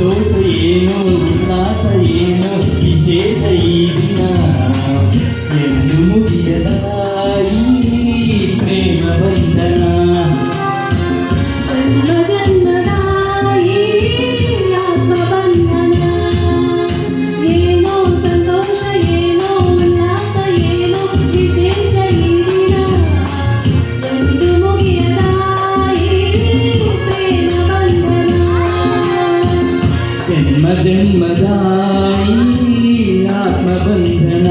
ಸಂತೋಷ ಏನು ಉಲ್ಲಾಸ ಏನು ವಿಶೇಷ ಈ ದಿನ ಎಂದು ಮುಗಿಯದ ዳይ አትመበንተና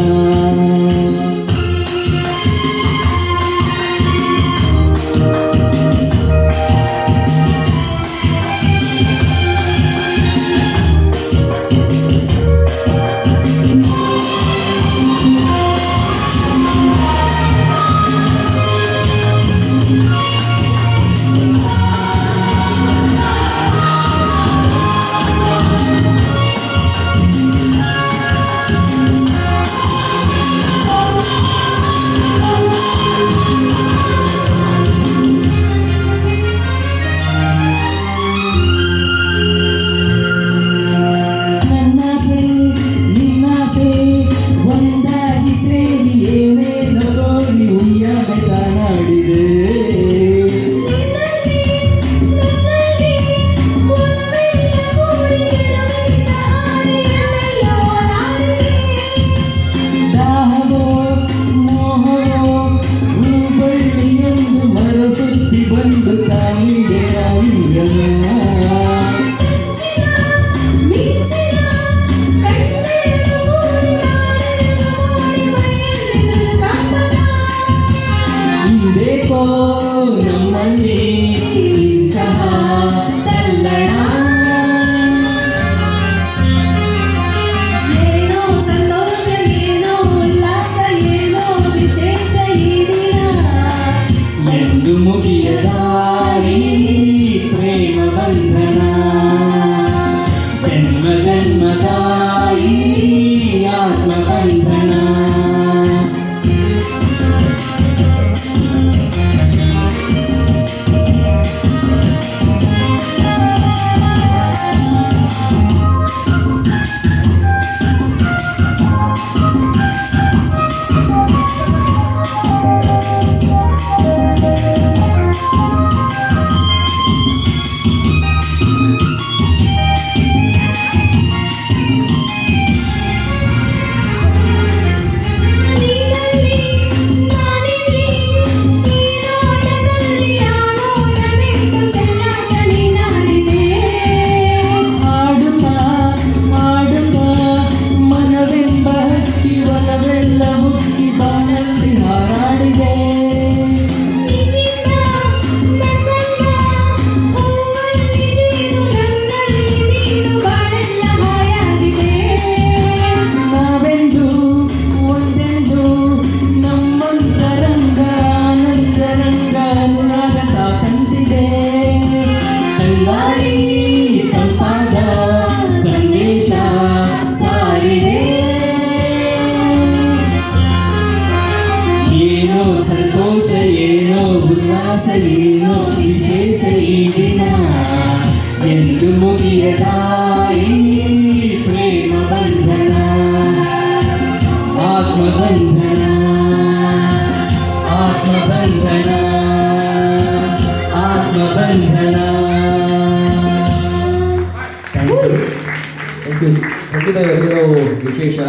Hindi po naman eh. ದಾಸಲೇನೋ ವಿಶೇಷ ಈ ದಿನ ಎಂದು ಮುಗಿಯದಾಯಿ ಪ್ರೇಮ ಬಂಧನ ಆತ್ಮ ಬಂಧನ ಆತ್ಮ ಬಂಧನ ಆತ್ಮ ಬಂಧನ ಥ್ಯಾಂಕ್ ಯು ಪ್ರತಿದಿನ ವಿಶೇಷ